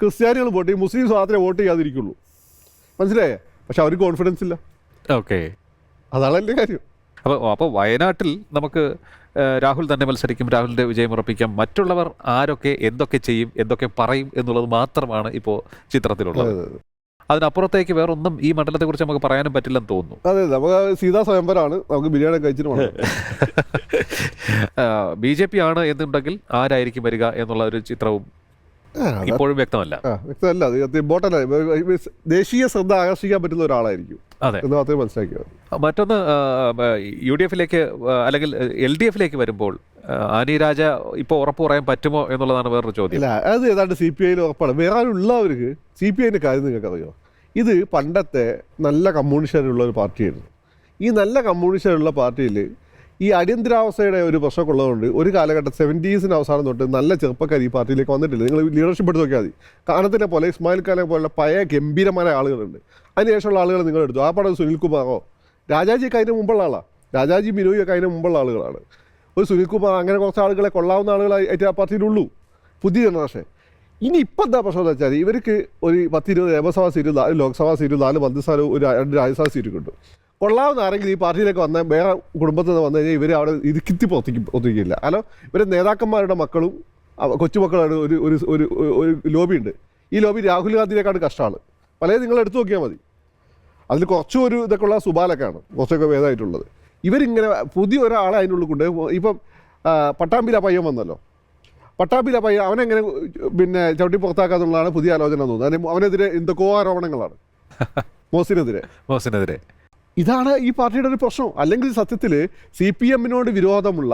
[SPEAKER 2] ക്രിസ്ത്യാനികൾ വോട്ട് ചെയ്യും മുസ്ലിംസ് മാത്രമേ വോട്ട് ചെയ്യാതിരിക്കുള്ളൂ. മനസ്സിലായേ? പക്ഷെ അവർക്ക് കോൺഫിഡൻസ് ഇല്ല.
[SPEAKER 1] ഓക്കെ.
[SPEAKER 2] അതാണ് എന്റെ കാര്യം.
[SPEAKER 1] അപ്പോൾ അപ്പോൾ വയനാട്ടിൽ നമുക്ക് രാഹുൽ തന്നെ മത്സരിക്കും രാഹുലിന്റെ വിജയം ഉറപ്പിക്കാം. മറ്റുള്ളവർ ആരൊക്കെ എന്തൊക്കെ ചെയ്യും എന്തൊക്കെ പറയും എന്നുള്ളത് മാത്രമാണ് ഇപ്പോൾ ചിത്രത്തിലുള്ളത്.
[SPEAKER 2] അതെ, അതെ.
[SPEAKER 1] അതിനപ്പുറത്തേക്ക് വേറൊന്നും ഈ മണ്ഡലത്തെക്കുറിച്ച് നമുക്ക് പറയാനും പറ്റില്ലെന്ന് തോന്നുന്നു.
[SPEAKER 2] അതെ നമുക്ക് സീതാ സ്വയംവരാണ്. നമുക്ക് ബിരിയാണി കഴിച്ചിട്ട്
[SPEAKER 1] ബി ജെ പി ആണ് എന്നുണ്ടെങ്കിൽ ആരായിരിക്കും വരിക എന്നുള്ള ഒരു ചിത്രവും ഇപ്പോഴും വ്യക്തമല്ല.
[SPEAKER 2] വ്യക്തമല്ല. അത് ഇമ്പോർട്ടന്റ് ദേശീയ ശ്രദ്ധ ആകർഷിക്കാൻ പറ്റുന്ന ഒരാളായിരിക്കും.
[SPEAKER 1] അതെ.
[SPEAKER 2] എന്ന് മാത്രമേ മനസ്സിലാക്കിയത്
[SPEAKER 1] മറ്റൊന്ന് യു ഡി എഫിലേക്ക് അല്ലെങ്കിൽ എൽ ഡി എഫിലേക്ക് വരുമ്പോൾ ആനി രാജ ഇപ്പോൾ ഉറപ്പ് പറയാൻ പറ്റുമോ എന്നുള്ളതാണ് വേറൊരു ചോദ്യം.
[SPEAKER 2] അത് ഏതാണ്ട് സി പി ഐയിൽ ഉറപ്പാണ്. വേറെ ഉള്ളവർക്ക് സി പി ഐന്റെ കാര്യം നിങ്ങൾക്ക് അറിയോ ഇത് പണ്ടത്തെ നല്ല കമ്മ്യൂണിസ്റ്റുകാരുള്ള ഒരു പാർട്ടിയായിരുന്നു. ഈ നല്ല കമ്മ്യൂണിസ്റ്റുകാരുള്ള പാർട്ടിയിൽ ഈ അടിയന്തരാവസ്ഥയുടെ ഒരു പ്രശ്നമൊക്കെ ഉള്ളതുകൊണ്ട് ഒരു കാലഘട്ടം സെവന്റീസിന് അവസാനം തൊട്ട് നല്ല ചെറുപ്പക്കാർ ഈ പാർട്ടിയിലേക്ക് വന്നിട്ടില്ല. നിങ്ങൾ ലീഡർഷിപ്പ് എടുത്ത് നോക്കിയാൽ മതി. കാണത്തിനെ പോലെ ഇസ്മായിൽ ഖാനെ പോലുള്ള പഴയ ഗംഭീരമായ ആളുകളുണ്ട്. അതിനുശേഷമുള്ള ആളുകൾ നിങ്ങൾ എടുത്തു. ആ പടം സുനിൽകുമാറോ രാജാജിയൊക്കെ അതിന് മുമ്പുള്ള ആളാണ് രാജാജി ബിനോയി ഒക്കെ അതിന് മുമ്പുള്ള ആളുകളാണ്. ഒരു സുനിൽകുമാർ അങ്ങനെ കുറച്ച് ആളുകളെ കൊള്ളാവുന്ന ആളുകളായിട്ട് ആ പാർട്ടിയിലുള്ളൂ. പുതിയ ജനറേഷൻ. ഇനി ഇപ്പം എന്താ പ്രശ്നം എന്ന് വെച്ചാൽ ഇവർക്ക് ഒരു പത്തിരുപത് നിയമസഭാ സീറ്റ് നാല് ലോക്സഭാ സീറ്റ് നാല് മന്ത്രിസ്ഥാനവും ഒരു രണ്ട് രാജ്യസഭാ സീറ്റ് കിട്ടും. കൊള്ളാവുന്ന ആരെങ്കിലും ഈ പാർട്ടിയിലേക്ക് വന്ന വേറെ കുടുംബത്തിൽ നിന്ന് വന്നു കഴിഞ്ഞാൽ ഇവർ അവിടെ ഇരിക്കിത്തി പുറത്തേക്ക് ഒത്തിക്കില്ല അല്ലോ ഇവരെ നേതാക്കന്മാരുടെ മക്കളും കൊച്ചുമക്കളാണ് കൊച്ചുമക്കളുടെ ഒരു ഒരു ഒരു ഒരു ലോബി ഉണ്ട്. ഈ ലോബി രാഹുൽ ഗാന്ധിയിലേക്കാണ് കഷ്ടമാണ്. പലതും നിങ്ങൾ എടുത്തു നോക്കിയാൽ മതി. അതിൽ കുറച്ചും ഒരു ഇതൊക്കെ ഉള്ള സുബാലൊക്കെയാണ് കുറച്ചൊക്കെ ഭേദമായിട്ടുള്ളത്. ഇവരിങ്ങനെ പുതിയ ഒരാളെ അതിനുള്ളിൽ കൊണ്ട് ഇപ്പം പട്ടാമ്പില പയ്യൻ വന്നല്ലോ. പട്ടാമ്പില പയ്യൻ അവനെങ്ങനെ പിന്നെ ചവിട്ടി പുറത്താക്കാന്നുള്ളതാണ് പുതിയ ആലോചന തോന്നുന്നത്. അതിന് അവനെതിരെ എന്തൊക്കെയോ ആരോപണങ്ങളാണ്. മോസിനെതിരെ.
[SPEAKER 1] മോഹസിനെതിരെ
[SPEAKER 2] ഇതാണ് ഈ പാർട്ടിയുടെ ഒരു പ്രശ്നം. അല്ലെങ്കിൽ സത്യത്തിൽ സി പി എമ്മിനോട് വിരോധമുള്ള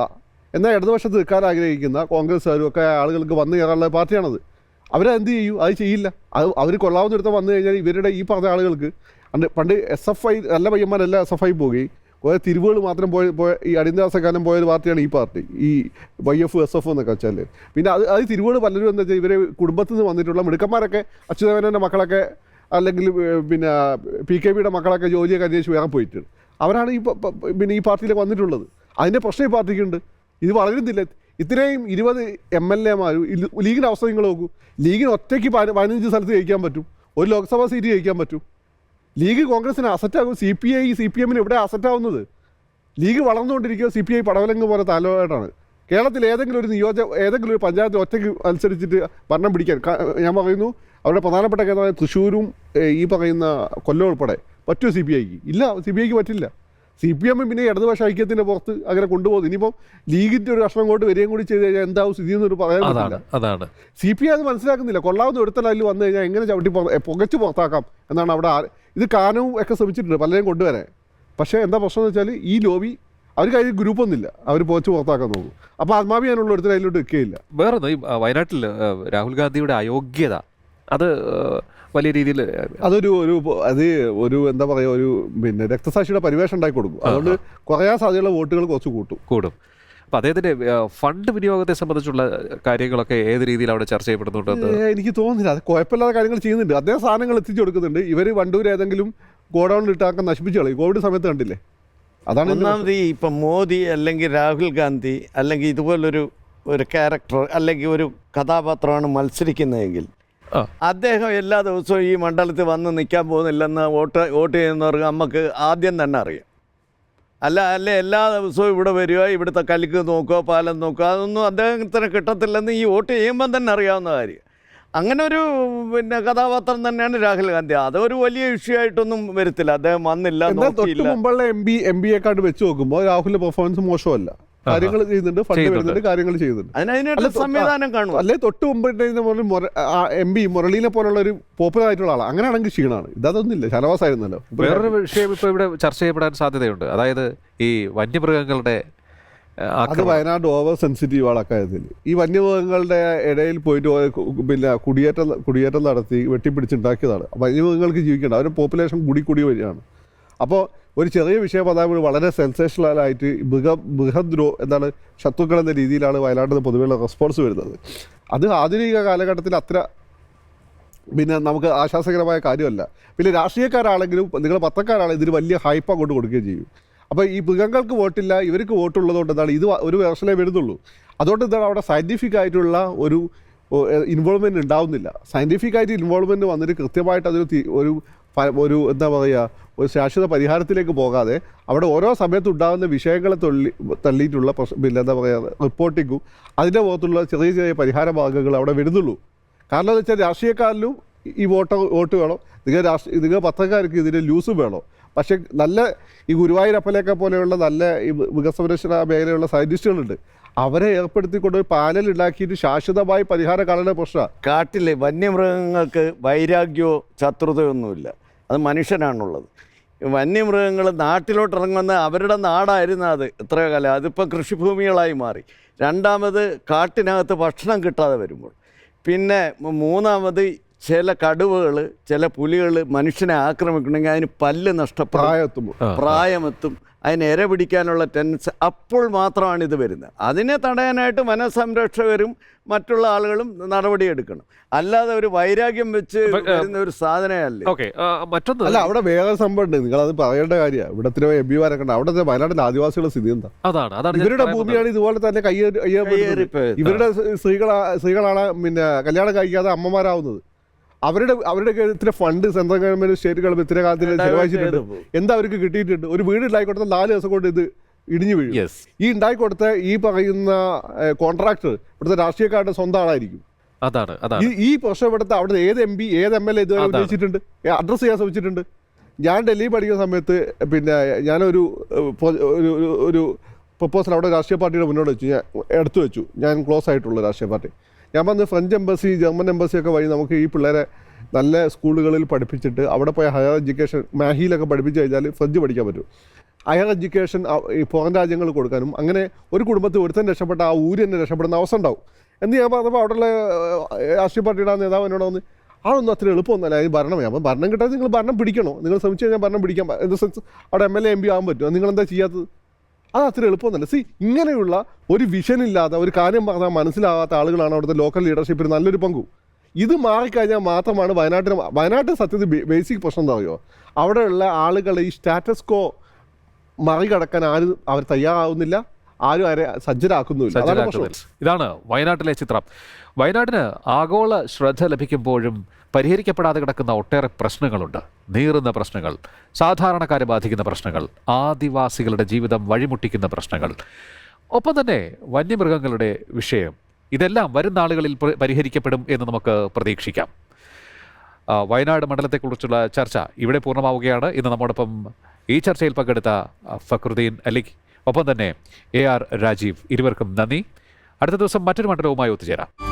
[SPEAKER 2] എന്നാൽ ഇടതുപക്ഷത്ത് നിൽക്കാൻ ആഗ്രഹിക്കുന്ന കോൺഗ്രസ്സുകാരും ഒക്കെ ആളുകൾക്ക് വന്നു കയറാനുള്ള പാർട്ടിയാണത്. അവരെന്ത് ചെയ്യും? അത് ചെയ്യില്ല. അത് അവർ കൊള്ളാവുന്നിടത്ത് വന്നു കഴിഞ്ഞാൽ ഇവരുടെ ഈ പറഞ്ഞ ആളുകൾക്ക് പണ്ട് എസ് എഫ് ഐ നല്ല പയ്യന്മാരെല്ലാം എസ് എഫ് ഐ പോകുകയും കുറേ തിരിവുകൾ മാത്രം പോയ പോയ ഈ അടിയന്തരാവസ്ഥക്കാലം പോയ ഒരു പാർട്ടിയാണ് ഈ പാർട്ടി. ഈ വൈ എഫ് എസ് എഫ് എന്നൊക്കെ വെച്ചാൽ പിന്നെ അത് അത് തിരുവുകൾ പലരും എന്താ വെച്ചാൽ ഇവരെ കുടുംബത്തിൽ നിന്ന് വന്നിട്ടുള്ള മിടുക്കന്മാരൊക്കെ അച്യുതമേനോന്റെ മക്കളൊക്കെ അല്ലെങ്കിൽ പിന്നെ പി കെ ബിയുടെ മക്കളൊക്കെ ജോലിയൊക്കെ അന്വേഷിച്ച് വേറെ പോയിട്ടുണ്ട് അവരാണ് ഈ പിന്നെ ഈ പാർട്ടിയിലേക്ക് വന്നിട്ടുള്ളത്. അതിന്റെ പ്രശ്നം ഈ പാർട്ടിക്കുണ്ട്. ഇത് വളരുന്നില്ല. ഇത്രയും ഇരുപത് എം എൽ എമാരും ലീഗിന്റെ അവസ്ഥ നിങ്ങൾ നോക്കൂ. ലീഗിന് ഒറ്റയ്ക്ക് പതിന- പതിനഞ്ച് സ്ഥലത്ത് ജയിക്കാൻ പറ്റും. ഒരു ലോക്സഭാ സീറ്റ് ജയിക്കാൻ പറ്റും. ലീഗ് കോൺഗ്രസിന് അസറ്റാകും C P I C P എമ്മിന് ഇവിടെ അസറ്റാവുന്നത് ലീഗ് വളർന്നുകൊണ്ടിരിക്കുക സി പി ഐ പടവലങ്ങ് പോലെ തലവായിട്ടാണ് കേരളത്തിൽ ഏതെങ്കിലും ഒരു നിയോജക ഏതെങ്കിലും ഒരു പഞ്ചായത്തിൽ ഒറ്റയ്ക്ക് മത്സരിച്ചിട്ട് ഭരണം പിടിക്കാൻ. ഞാൻ പറയുന്നു അവരുടെ പ്രധാനപ്പെട്ട കേന്ദ്രമായ തൃശ്ശൂരും ഈ പറയുന്ന കൊല്ലം ഉൾപ്പെടെ പറ്റുമോ സി പി ഐക്ക് ഇല്ല സി പി ഐക്ക് പറ്റില്ല. സി പി എമ്മും പിന്നെ ഇടതുപക്ഷ ഐക്യത്തിന്റെ പുറത്ത് അങ്ങനെ കൊണ്ടുപോകുന്നു. ഇനിയിപ്പം ലീഗിന്റെ ഒരു കഷ്ണം കൊണ്ട് വരികയും കൂടി ചെയ്ത് കഴിഞ്ഞാൽ എന്താവും സ്ഥിതി എന്നൊരു പറയാൻ പറ്റില്ല.
[SPEAKER 1] അതാണ്
[SPEAKER 2] സി പി ഐ അത് മനസ്സിലാക്കുന്നില്ല. കൊള്ളാവുന്ന ഒരുത്തൽ അതിൽ വന്നു കഴിഞ്ഞാൽ എങ്ങനെ ചവിട്ടി പുകച്ച് പുറത്താക്കാം എന്നാണ് അവിടെ ആ- ഇത് കാനവും ഒക്കെ ശ്രമിച്ചിട്ടുണ്ട് പലരെയും കൊണ്ടുവരാൻ. പക്ഷേ എന്താ പ്രശ്നം എന്ന് വെച്ചാൽ ഈ ലോബി അവർ കഴിഞ്ഞ ഗ്രൂപ്പൊന്നുമില്ല. അവർ പോച്ച് പുറത്താക്കാൻ നോക്കും. അപ്പോൾ ആത്മാഭിയാനുള്ള ഒരുത്തർ അതിലോട്ട് വെക്കുകയില്ല
[SPEAKER 1] വേറെ വയനാട്ടിൽ രാഹുൽ ഗാന്ധിയുടെ അയോഗ്യത അത് വലിയ രീതിയിൽ
[SPEAKER 2] അതൊരു ഒരു അത് ഒരു എന്താ പറയുക ഒരു പിന്നെ രക്തസാക്ഷിയുടെ പരിവേഷം ഉണ്ടാക്കി കൊടുക്കും. അതുകൊണ്ട് കുറയാൻ സാധ്യതയുള്ള വോട്ടുകൾ കുറച്ച് കൂട്ടും.
[SPEAKER 1] കൂടും. അപ്പം അദ്ദേഹത്തിന്റെ ഫണ്ട് വിനിയോഗത്തെ സംബന്ധിച്ചുള്ള കാര്യങ്ങളൊക്കെ ഏത് രീതിയിൽ അവിടെ ചർച്ച
[SPEAKER 2] ചെയ്യപ്പെടുന്നുണ്ട് എനിക്ക് തോന്നുന്നില്ല. അത് കുഴപ്പമില്ലാത്ത കാര്യങ്ങൾ ചെയ്യുന്നുണ്ട്. അദ്ദേഹം സാധനങ്ങൾ എത്തിച്ചു കൊടുക്കുന്നുണ്ട്. ഇവർ വണ്ടൂർ ഏതെങ്കിലും ഗോഡൗൺ ഇട്ടാക്കാൻ നശിപ്പിച്ചു കളയും. കോവിഡ് സമയത്ത് കണ്ടില്ലേ? അതാണ്.
[SPEAKER 3] ഒന്നാമത് ഈ ഇപ്പം മോദി അല്ലെങ്കിൽ രാഹുൽ ഗാന്ധി അല്ലെങ്കിൽ ഇതുപോലൊരു ഒരു ക്യാരക്ടർ അല്ലെങ്കിൽ ഒരു കഥാപാത്രമാണ് മത്സരിക്കുന്നതെങ്കിൽ. അദ്ദേഹം എല്ലാ ദിവസവും ഈ മണ്ഡലത്തിൽ വന്ന് നിൽക്കാൻ പോകുന്നില്ലെന്ന് വോട്ട് വോട്ട് ചെയ്യുന്നവർക്ക് നമുക്ക് ആദ്യം തന്നെ അറിയാം. അല്ല അല്ല എല്ലാ ദിവസവും ഇവിടെ വരിക ഇവിടുത്തെ കലിക്ക് നോക്കുക പാലം നോക്കുക അതൊന്നും അദ്ദേഹത്തിന് കിട്ടത്തില്ലെന്ന് ഈ വോട്ട് ചെയ്യുമ്പം തന്നെ അറിയാവുന്ന കാര്യം. അങ്ങനെ ഒരു പിന്നെ കഥാപാത്രം തന്നെയാണ് രാഹുൽ ഗാന്ധി. അതൊരു വലിയ ഇഷ്യൂ ആയിട്ടൊന്നും വരത്തില്ല. അദ്ദേഹം വന്നില്ല
[SPEAKER 2] തൊട്ട്
[SPEAKER 3] നോക്കിയില്ല.
[SPEAKER 2] മുമ്പുള്ള എം ബി എം ബി എക്കാട്ട് വെച്ച് നോക്കുമ്പോൾ രാഹുലിന്റെ പെർഫോമൻസ് മോശമല്ല. കാര്യങ്ങൾ ചെയ്യുന്നുണ്ട് ഫണ്ട്. വരുന്നുണ്ട് കാര്യങ്ങൾ ചെയ്യുന്നുണ്ട്.
[SPEAKER 3] സംവിധാനം കാണും
[SPEAKER 2] അല്ലെ തൊട്ട് മുമ്പ് എം പി മുരളീനെ പോലുള്ള ഒരു പോപ്പുലർ ആയിട്ടുള്ള ആളാണ് അങ്ങനെയാണെങ്കിൽ ക്ഷീണമാണ് ഇതൊന്നുമില്ല ഷനവാസ് ആയിരുന്നല്ലോ.
[SPEAKER 1] വേറൊരു വിഷയം ഇപ്പോൾ ഇവിടെ ചർച്ച ചെയ്യപ്പെടാൻ സാധ്യതയുണ്ട്. അതായത് ഈ വന്യമൃഗങ്ങളുടെ ആ,
[SPEAKER 2] അത് വയനാട് ഓവർ സെൻസിറ്റീവ് ആണ് അക്കാര്യത്തിൽ ഈ വന്യമൃഗങ്ങളുടെ ഇടയിൽ പോയിട്ട് പിന്നെ കുടിയേറ്റം കുടിയേറ്റം നടത്തി വെട്ടിപ്പിടിച്ചുണ്ടാക്കിയതാണ്. വന്യമൃഗങ്ങൾക്ക് ജീവിക്കേണ്ട. അവരുടെ പോപ്പുലേഷൻ കൂടി കൂടി വരികയാണ്. അപ്പോൾ ഒരു ചെറിയ വിഷയം അതായത് വളരെ സെൻസേഷണലായിട്ട് മൃഗ ബൃഹദ്രോ എന്താണ് ശത്രുക്കൾ എന്ന രീതിയിലാണ് വയനാട്ടിൽ നിന്ന് പൊതുവെയുള്ള റെസ്പോൺസ് വരുന്നത്. അത് ആധുനിക കാലഘട്ടത്തിൽ അത്ര പിന്നെ നമുക്ക് ആശ്വാസകരമായ കാര്യമല്ല. പിന്നെ രാഷ്ട്രീയക്കാരാണെങ്കിലും നിങ്ങൾ പത്രക്കാരാണെങ്കിലും ഇതിന് വലിയ ഹൈപ്പ് അങ്ങോട്ട് കൊടുക്കുകയും ചെയ്യും. അപ്പോൾ ഈ മൃഗങ്ങൾക്ക് വോട്ടില്ല ഇവർക്ക് വോട്ടുള്ളതുകൊണ്ട് എന്താണ് ഇത് ഒരു വേർഷനേ വരുന്നുള്ളൂ. അതുകൊണ്ട് എന്താണ് അവിടെ സയന്റിഫിക് ആയിട്ടുള്ള ഒരു ഇൻവോൾവ്മെന്റ് ഉണ്ടാവുന്നില്ല. സയന്റിഫിക് ആയിട്ട് ഇൻവോൾവ്മെന്റ് വന്നിട്ട് കൃത്യമായിട്ട് അതൊരു ഒരു ഒരു എന്താ പറയുക ഒരു ശാശ്വത പരിഹാരത്തിലേക്ക് പോകാതെ അവിടെ ഓരോ സമയത്ത് ഉണ്ടാകുന്ന വിഷയങ്ങളെ തള്ളി തള്ളിയിട്ടുള്ള പ്രശ്നം പിന്നെ എന്താ പറയുക റിപ്പോർട്ടിങ്ങും അതിന്റെ പുറത്തുള്ള ചെറിയ ചെറിയ പരിഹാര മാർഗങ്ങൾ അവിടെ വരുന്നുള്ളൂ. കാരണം എന്ന് വെച്ചാൽ രാഷ്ട്രീയക്കാരിലും ഈ വോട്ട് വോട്ട് വേണം. നിങ്ങൾ രാഷ്ട്രീയ നിങ്ങൾ പത്രക്കാർക്ക് ഇതിന് ലൂസ് വേണം. പക്ഷേ നല്ല ഈ ഗുരുവായൂരപ്പലേക്കെ പോലെയുള്ള നല്ല ഈ വികസനരക്ഷണ മേഖലയുള്ള സയന്റിസ്റ്റുകളുണ്ട് അവരെ ഏർപ്പെടുത്തിക്കൊണ്ട് ഒരു പാനൽ ഉണ്ടാക്കിയിട്ട് ശാശ്വതമായി പരിഹാരം കാണേണ്ട പ്രശ്നമാണ്.
[SPEAKER 3] കാട്ടിലെ വന്യമൃഗങ്ങൾക്ക് വൈരാഗ്യമോ ശത്രുതയോ ഒന്നുമില്ല അത് മനുഷ്യനാണുള്ളത്. വന്യമൃഗങ്ങൾ നാട്ടിലോട്ട് ഇറങ്ങുന്ന അവരുടെ നാടായിരുന്നു അത് എത്രയോ കാലം. അതിപ്പോൾ കൃഷിഭൂമികളായി മാറി. രണ്ടാമത് കാട്ടിനകത്ത് ഭക്ഷണം കിട്ടാതെ വരുമ്പോൾ. പിന്നെ മൂന്നാമത് ചില കടുവകൾ ചില പുലികൾ മനുഷ്യനെ ആക്രമിക്കണമെങ്കിൽ അതിന് പല്ല് നഷ്ടപ്പെടും. പ്രായമെത്തും. അതിന് ഇര പിടിക്കാനുള്ള ടെൻസ് അപ്പോൾ മാത്രമാണ് ഇത് വരുന്നത്. അതിനെ തടയാനായിട്ട് വനസംരക്ഷകരും മറ്റുള്ള ആളുകളും നടപടിയെടുക്കണം അല്ലാതെ ഒരു വൈരാഗ്യം വെച്ച് വരുന്ന ഒരു സാധനമല്ലേ
[SPEAKER 1] ഓക്കെ മറ്റൊന്ന്
[SPEAKER 2] അല്ല അവിടെ വേറെ സംഭവം ഉണ്ട്. നിങ്ങൾ അത് പറയേണ്ട കാര്യമാണ്. ഇവിടെ ഇത്ര എം പിമാരൊക്കെ അവിടെ അവിടുത്തെ വയനാട്ടിലെ ആദിവാസികളുടെ സ്ഥിതി എന്താ?
[SPEAKER 1] അതാണ് അതാണ്
[SPEAKER 2] ഇവരുടെ ഭൂമിയാണ് ഇതുപോലെ തന്നെ കയ്യേറി കയ്യേറി ഇവരുടെ സ്ത്രീകളാ സ്ത്രീകളാണ് പിന്നെ കല്യാണം കഴിക്കാതെ അമ്മമാരാവുന്നത്. അവരുടെ അവരുടെ ഇത്ര fund central government state government ഇത്ര കാലത്തിൽ ചെലവഴിച്ചിട്ടുണ്ട്. എന്താ അവർക്ക് കിട്ടിയിട്ടുണ്ട്? ഒരു വീട് ഉണ്ടായിക്കൊടുത്ത നാല് ദിവസം കൊണ്ട് ഇത് ഇടിഞ്ഞു വീഴും. ഈ ഉണ്ടായിക്കൊടുത്ത ഈ പറയുന്ന കോൺട്രാക്ടർ ഇവിടുത്തെ രാഷ്ട്രീയക്കാരുടെ സ്വന്തം ആളായിരിക്കും.
[SPEAKER 1] അതാണ് അതാണ്.
[SPEAKER 2] ഈ പ്രശ്നം ഇവിടുത്തെ അവിടെ ഏത് എം പി ഏത് എം എൽ എ ഇതുവരെ
[SPEAKER 1] അതാണ്.
[SPEAKER 2] അഡ്രസ്സ് അഡ്രസ് ചെയ്യാൻ ശ്രമിച്ചിട്ടുണ്ട്. ഞാൻ ഡൽഹി പഠിക്കുന്ന സമയത്ത് പിന്നെ ഞാനൊരു ഒരു പ്രപ്പോസൽ അവിടെ രാഷ്ട്രീയ പാർട്ടിയുടെ മുന്നോട്ട് വെച്ചു. ഞാൻ എടുത്തു വെച്ചു. ഞാൻ ക്ലോസ് ആയിട്ടുള്ള രാഷ്ട്രീയ പാർട്ടി. ഞാൻ പറഞ്ഞ് ഫ്രഞ്ച് എംബസി ജർമ്മൻ എംബസി ഒക്കെ വഴി നമുക്ക് ഈ പിള്ളേരെ നല്ല സ്കൂളുകളിൽ പഠിപ്പിച്ചിട്ട് അവിടെ പോയി ഹയർ എഡ്യൂക്കേഷൻ മാഹിയിലൊക്കെ പഠിപ്പിച്ച് കഴിഞ്ഞാൽ ഫ്രഞ്ച് പഠിക്കാൻ പറ്റും. ഹയർ എഡ്യൂക്കേഷൻ ഈ പുറം രാജ്യങ്ങൾ കൊടുക്കാനും അങ്ങനെ ഒരു കുടുംബത്തിൽ ഒരുത്തൻ രക്ഷപ്പെട്ട ആ ഊര് തന്നെ രക്ഷപ്പെടുന്ന അവസ്ഥ ഉണ്ടാവും. എന്ന് ഞാൻ പറഞ്ഞപ്പോൾ അവിടെയുള്ള രാഷ്ട്രീയ പാർട്ടിയുടെ ആ നേതാവ് എന്നോട് വന്ന് അതൊന്നും അത്ര എളുപ്പമൊന്നുമല്ല അതിന് ഭരണം അപ്പം ഭരണം കിട്ടാതെ നിങ്ങൾ ഭരണം പിടിക്കണോ? നിങ്ങൾ ശ്രമിച്ചു കഴിഞ്ഞാൽ ഭരണം പിടിക്കാൻ ഇൻ ദ സെൻസ് അവിടെ M L A M P ആകാൻ പറ്റുമോ? നിങ്ങളെന്താ ചെയ്യാത്തത്? അത് അത്ര എളുപ്പമൊന്നുമല്ല. സി ഇങ്ങനെയുള്ള ഒരു വിഷൻ ഇല്ലാത്ത ഒരു കാര്യം പറഞ്ഞാൽ മനസ്സിലാവാത്ത ആളുകളാണ് അവിടുത്തെ ലോക്കൽ ലീഡർഷിപ്പിൽ നല്ലൊരു പങ്കു. ഇത് മാറിക്കഴിഞ്ഞാൽ മാത്രമാണ് വയനാട്ടിന് വയനാട്ടിൽ സത്യത്തിൽ ബേസിക് പ്രശ്നം എന്താ അറിയോ? അവിടെയുള്ള ആളുകളെ ഈ സ്റ്റാറ്റസ്കോ മറികടക്കാൻ ആരും അവർ തയ്യാറാവുന്നില്ല. ആരും ആരെ പ്രശ്നം.
[SPEAKER 1] ഇതാണ് വയനാട്ടിലെ ചിത്രം. വയനാടിന് ആഗോള ശ്രദ്ധ ലഭിക്കുമ്പോഴും പരിഹരിക്കപ്പെടാതെ കിടക്കുന്ന ഒട്ടേറെ പ്രശ്നങ്ങളുണ്ട്. നീറുന്ന പ്രശ്നങ്ങൾ സാധാരണക്കാരെ ബാധിക്കുന്ന പ്രശ്നങ്ങൾ ആദിവാസികളുടെ ജീവിതം വഴിമുട്ടിക്കുന്ന പ്രശ്നങ്ങൾ. ഒപ്പം തന്നെ വന്യമൃഗങ്ങളുടെ വിഷയം. ഇതെല്ലാം വരും നാളുകളിൽ പരിഹരിക്കപ്പെടും എന്ന് നമുക്ക് പ്രതീക്ഷിക്കാം. വയനാട് മണ്ഡലത്തെക്കുറിച്ചുള്ള ചർച്ച ഇവിടെ പൂർണമാവുകയാണ്. ഇന്ന് നമ്മോടൊപ്പം ഈ ചർച്ചയിൽ പങ്കെടുത്ത ഫക്രുദ്ദീൻ അലിഖ് ഒപ്പം തന്നെ എ ആർ രാജീവ് ഇരുവർക്കും നന്ദി. അടുത്ത ദിവസം മറ്റൊരു മണ്ഡലവുമായി ഒത്തുചേരാം.